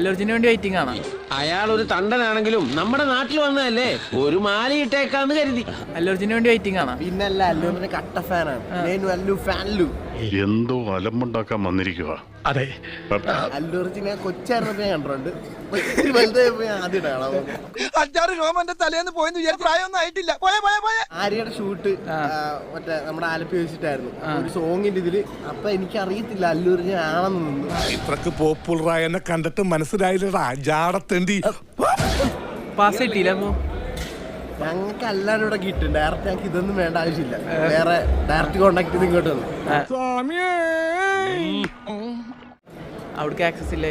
അല്ലൂർജിന് വേണ്ടി വെയിറ്റിംഗ് ആണ്. അയാൾ ഒരു തണ്ടനാണെങ്കിലും നമ്മുടെ നാട്ടിൽ വന്നതല്ലേ? ഒരു മാല ഇട്ടേക്കാന്ന് കരുതി. അല്ലൂർജിന് വേണ്ടി വെയിറ്റിംഗ് ആണ്? പിന്നല്ല അല്ലൂറിന്റെ കട്ട ഫാനാണ് നേനു അല്ലു ഫാനല്ലു എന്തോ അലമ്പുണ്ടാക്കാൻ വന്നിരിക്കുക അതെ. അല്ലൂർജിനെ കൊച്ചായിരുന്നപ്പോ തലേന്ന് പോയെന്ന് വിചാരിച്ചു ആയിട്ടില്ല. ആര്യയുടെ ഷൂട്ട് മറ്റേ നമ്മുടെ ആലപ്പി വെച്ചിട്ടായിരുന്നു. ഒരു സോങ്ങിന്റെ ഇതിൽ. അപ്പൊ എനിക്ക് അറിയത്തില്ല അല്ലൂരിനെ ആണെന്ന് ഇത്രക്ക് പോപ്പുലറായെന്നെ കണ്ടിട്ട് മനസ്സിലായില്ലടാ. ജാടത്ത് ജാടത്തേണ്ടി പാസ് കിട്ടിയില്ല ഞങ്ങൾക്ക് അല്ലാണ്ട് ഇവിടെ കിട്ടും. ഡയറക്റ്റ് ഞങ്ങൾക്ക് ഇതൊന്നും വേണ്ട ആവശ്യമില്ല. വേറെ ഡയറക്റ്റ് കോണ്ടാക്ട് ചെയ്ത് ഇങ്ങോട്ട് വന്നു. അവിടേക്ക് ആക്സസ് ഇല്ല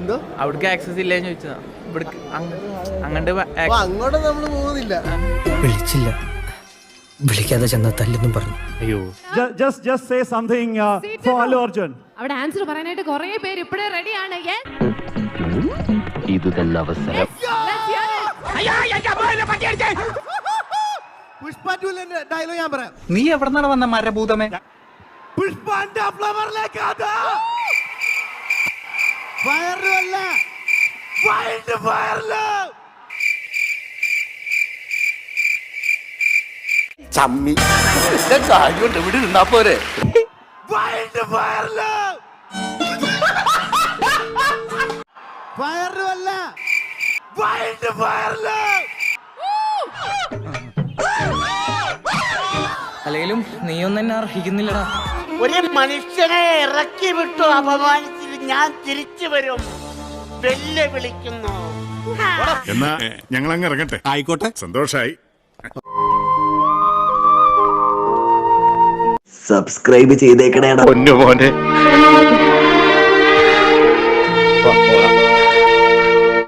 എന്തോ? അവിടേക്ക് ആക്സസ് ഇല്ല ചോദിച്ചതാ. ഇവിടേക്ക് അങ്ങോട്ട് അങ്ങോട്ട് നമ്മൾ പോകുന്നില്ല. വിളിച്ചില്ല. വിളിക്കാതെ ചെന്ന തല്ലെന്നും പറഞ്ഞു. അയ്യോ. Just just say something for Allu Arjun അവിടെ ആൻസർ പറയാനായിട്ട് കുറേ പേര് ഇപ്പോഴേ റെഡിയാണ് ഇത് തന്നെ അവസരം. ഡയലോഗ് ഞാൻ പറയാം. നീ എവിടെ നിന്നാണ് വന്ന മരഭൂതമേ? പുഷ്പാന്റെ ഫ്ലവറിലേക്ക് അത്. ഫയറിലല്ല വൈൽഡ് ഫയറിൽ ചമ്മി. കാര്യമുണ്ട് ഇവിടെ നിന്നാ പോരെ. അല്ലെങ്കിലും നീയൊന്നും എന്നെ അർഹിക്കുന്നില്ലടാ. ഒരു മനുഷ്യനെ ഇറക്കി വിട്ടു അപമാനിച്ചിട്ട് ഞാൻ തിരിച്ചു വരും. വെല്ലുവിളിക്കുന്നു. എന്നാ ഞങ്ങൾ അങ്ങ് ഇറങ്ങട്ടെ. ആയിക്കോട്ടെ. സന്തോഷായി. സബ്സ്ക്രൈബ് ചെയ്തേക്കണേടാ.